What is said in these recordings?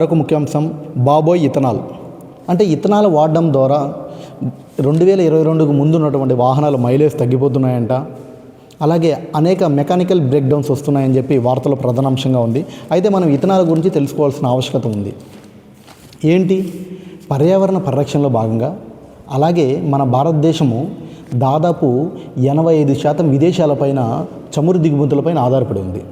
మరొక ముఖ్యాంశం బాబోయ్ ఇథనాల్. అంటే ఇథనాల్ వాడడం ద్వారా రెండు వేల ఇరవై రెండుకు ముందు ఉన్నటువంటి వాహనాల మైలేజ్ తగ్గిపోతున్నాయంట. అలాగే అనేక మెకానికల్ బ్రేక్ డౌన్స్ వస్తున్నాయని చెప్పి వార్తలో ప్రధానాంశంగా ఉంది. అయితే మనం ఇథనాల్ గురించి తెలుసుకోవాల్సిన ఆవశ్యకత ఉంది. ఏంటి? పర్యావరణ పరిరక్షణలో భాగంగా. అలాగే మన భారతదేశము దాదాపు ఎనభై ఐదు శాతం విదేశాలపైన చమురు దిగుమతులపైన ఆధారపడి ఉంది.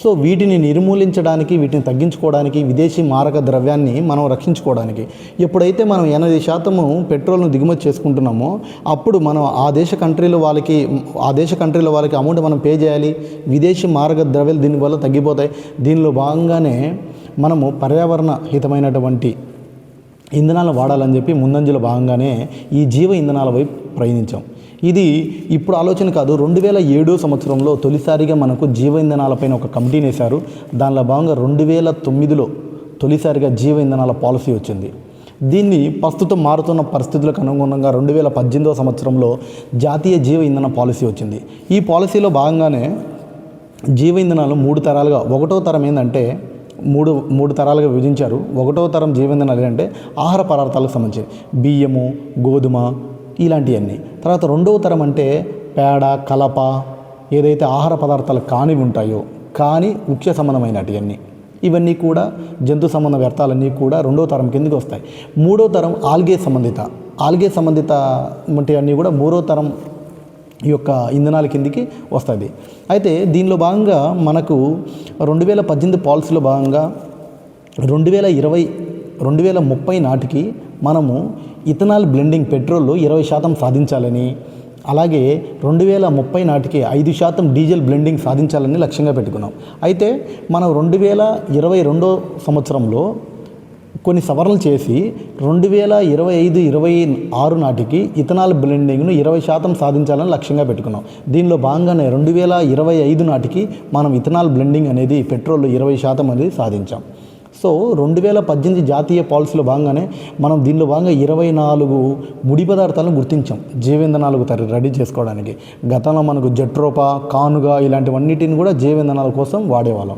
సో వీటిని నిర్మూలించడానికి వీటిని తగ్గించుకోవడానికి విదేశీ మారక ద్రవ్యాన్ని మనం రక్షించుకోవడానికి ఎప్పుడైతే మనం ఎనభై శాతము పెట్రోల్ను దిగుమతి చేసుకుంటున్నామో అప్పుడు మనం ఆ దేశ కంట్రీలో వాళ్ళకి ఆ దేశ కంట్రీలో వాళ్ళకి అమౌంట్ మనం పే చేయాలి. విదేశీ మారక ద్రవ్యాలు దీనివల్ల తగ్గిపోతాయి. దీనిలో భాగంగానే మనము పర్యావరణ హితమైనటువంటి ఇంధనాలు వాడాలని చెప్పి ముందంజలో భాగంగానే ఈ జీవ ఇంధనాల వైపు ప్రయాణించాం. ఇది ఇప్పుడు ఆలోచన కాదు. రెండు వేల ఏడో సంవత్సరంలో తొలిసారిగా మనకు జీవ ఇంధనాలపైన ఒక కమిటీని వేశారు దానిలో భాగంగా రెండు వేల తొమ్మిదిలో తొలిసారిగా జీవ ఇంధనాల పాలసీ వచ్చింది. దీన్ని ప్రస్తుతం మారుతున్న పరిస్థితులకు అనుగుణంగా రెండు వేల పద్దెనిమిదవ సంవత్సరంలో జాతీయ జీవ ఇంధన పాలసీ వచ్చింది. ఈ పాలసీలో భాగంగానే జీవ ఇంధనాలు మూడు తరాలుగా ఒకటో తరం ఏంటంటే మూడు మూడు తరాలుగా విభజించారు. ఒకటో తరం జీవ ఇంధనాలు ఏంటంటే ఆహార పదార్థాలకు సంబంధించి బియ్యము గోధుమ ఇలాంటివన్నీ. తర్వాత రెండవ తరం అంటే పేడ కలప ఏదైతే ఆహార పదార్థాలు కానివి ఉంటాయో కానీ ముఖ్య సంబంధమైనటివన్నీ. ఇవన్నీ కూడా జంతు సంబంధ వ్యర్థాలన్నీ కూడా రెండో తరం కిందకి వస్తాయి. మూడో తరం ఆల్గే సంబంధిత. ఆల్గే సంబంధిత వంటి అన్నీ కూడా మూడో తరం ఈ యొక్క ఇంధనాల కిందికి వస్తుంది అయితే దీనిలో భాగంగా మనకు రెండు వేల పద్దెనిమిది పాలసీలో భాగంగా రెండు వేల ఇరవై రెండు వేల ముప్పై నాటికి మనము ఇథనాల్ బ్లెండింగ్ పెట్రోల్లో ఇరవై శాతం సాధించాలని అలాగే రెండు వేల ముప్పై నాటికి ఐదు శాతం డీజిల్ బ్లెండింగ్ సాధించాలని లక్ష్యంగా పెట్టుకున్నాం. అయితే మనం రెండు వేల ఇరవై రెండో సంవత్సరంలో కొన్ని సవరణలు చేసి రెండు వేల ఇరవై ఐదు ఇరవై ఆరు నాటికి ఇథనాల్ బ్లెండింగ్ను ఇరవై శాతం సాధించాలని లక్ష్యంగా పెట్టుకున్నాం. దీనిలో భాగంగానే రెండు వేల ఇరవై ఐదు నాటికి మనం ఇథనాల్ బ్లెండింగ్ అనేది పెట్రోల్ ఇరవై శాతం అనేది సాధించాం. సో రెండు వేల పద్దెనిమిది జాతీయ పాలసీలో భాగంగానే మనం దీనిలో భాగంగా ఇరవై నాలుగు ముడి పదార్థాలను గుర్తించాం. జీవేంధనాలకు తరి రెడీ చేసుకోవడానికి. గతంలో మనకు జట్రోపా కానుగా ఇలాంటివన్నిటిని కూడా జీవేంధనాల కోసం వాడేవాళ్ళం.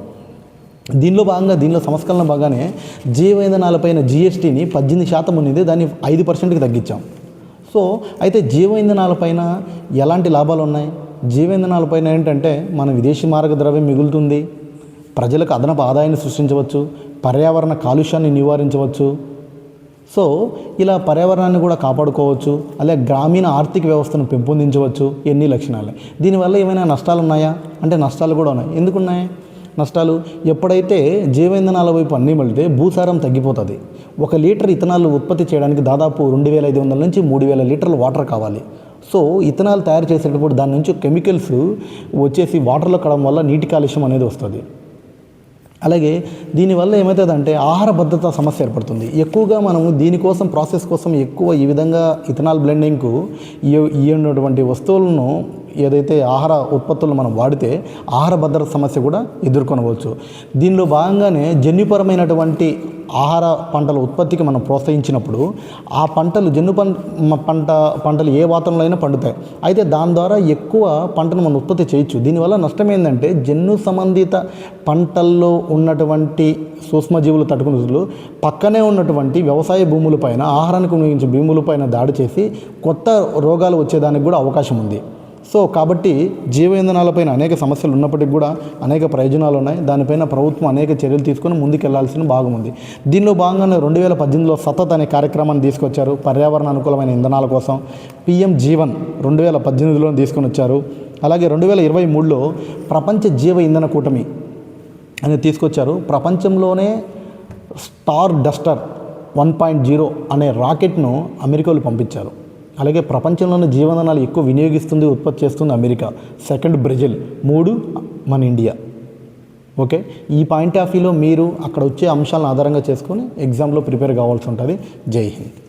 దీనిలో భాగంగా దీనిలో సంస్కరణ భాగానే జీవ ఇంధనాలపైన జిఎస్టీని పద్దెనిమిది శాతం ఉన్నది. దాన్ని ఐదు పర్సెంట్కి తగ్గించాం. సో అయితే జీవ ఇంధనాలపైన ఎలాంటి లాభాలు ఉన్నాయి? జీవ ఇంధనాలపైన ఏంటంటే మన విదేశీ మార్గ ద్రవ్యం మిగులుతుంది. ప్రజలకు అదనపు ఆదాయాన్ని సృష్టించవచ్చు. పర్యావరణ కాలుష్యాన్ని నివారించవచ్చు. సో ఇలా పర్యావరణాన్ని కూడా కాపాడుకోవచ్చు. అలాగే గ్రామీణ ఆర్థిక వ్యవస్థను పెంపొందించవచ్చు ఎన్ని లక్షణాలు. దీనివల్ల ఏమైనా నష్టాలు ఉన్నాయా అంటే నష్టాలు కూడా ఉన్నాయి. ఎందుకు ఉన్నాయి నష్టాలు? ఎప్పుడైతే జీవ ఇంధనాల వైపు అన్నీ వెళితే భూసారం తగ్గిపోతుంది. ఒక లీటర్ ఇథనాల్ ఉత్పత్తి చేయడానికి దాదాపు రెండు వేల ఐదు వందల నుంచి మూడు వేల లీటర్ల వాటర్ కావాలి. సో ఇథనాల్ తయారు చేసేటప్పుడు దాని నుంచి కెమికల్స్ వచ్చేసి వాటర్లో కడడం వల్ల నీటి కాలుష్యం అనేది వస్తుంది. అలాగే దీనివల్ల ఏమవుతుందంటే ఆహార భద్రత సమస్య ఏర్పడుతుంది. ఎక్కువగా మనము దీనికోసం ప్రాసెస్ కోసం ఎక్కువ ఈ విధంగా ఇథనాల్ బ్లెండింగ్కు ఈ ఈ ఉన్నటువంటి వస్తువులను ఏదైతే ఆహార ఉత్పత్తులను మనం వాడితే ఆహార భద్రత సమస్య కూడా ఎదుర్కొనవచ్చు. దీనిలో భాగంగానే జన్యుపరమైనటువంటి ఆహార పంటల ఉత్పత్తికి మనం ప్రోత్సహించినప్పుడు ఆ పంటలు జన్ను పం పంట పంటలు ఏ వాతావరణంలో అయినా పండుతాయి. అయితే దాని ద్వారా ఎక్కువ పంటను మనం ఉత్పత్తి చేయొచ్చు. దీనివల్ల నష్టం ఏంటంటే జన్ను సంబంధిత పంటల్లో ఉన్నటువంటి సూక్ష్మజీవులు తట్టుకునే పక్కనే ఉన్నటువంటి వ్యవసాయ భూములపైన ఆహారానికి ఉపయోగించే భూములపైన దాడి చేసి కొత్త రోగాలు వచ్చేదానికి కూడా అవకాశం ఉంది. సో కాబట్టి జీవ ఇంధనాలపైన అనేక సమస్యలు ఉన్నప్పటికీ కూడా అనేక ప్రయోజనాలు ఉన్నాయి. దానిపైన ప్రభుత్వం అనేక చర్యలు తీసుకొని ముందుకెళ్ళాల్సిన భాగం ఉంది. దీనిలో భాగంగానే రెండు వేల పద్దెనిమిదిలో సతత్ అనే కార్యక్రమాన్ని తీసుకొచ్చారు. పర్యావరణ అనుకూలమైన ఇంధనాల కోసం పిఎం జీవన్ రెండు వేల పద్దెనిమిదిలో తీసుకొని వచ్చారు. అలాగే రెండు వేల ఇరవై మూడులో ప్రపంచ జీవ ఇంధన కూటమి అనేది తీసుకొచ్చారు. ప్రపంచంలోనే Star Duster one point zero అనే రాకెట్ను అమెరికాలో పంపించారు. అలాగే ప్రపంచంలోని జీవనాలు ఎక్కువ వినియోగిస్తుంది ఉత్పత్తి చేస్తుంది అమెరికా. సెకండ్ బ్రెజిల్ మూడు మన ఇండియా. ఓకే ఈ పాయింట్ ఆఫ్ వ్యూలో మీరు అక్కడ వచ్చే అంశాలను ఆధారంగా చేసుకొని ఎగ్జామ్లో ప్రిపేర్ కావాల్సి ఉంటుంది. జై హింద్.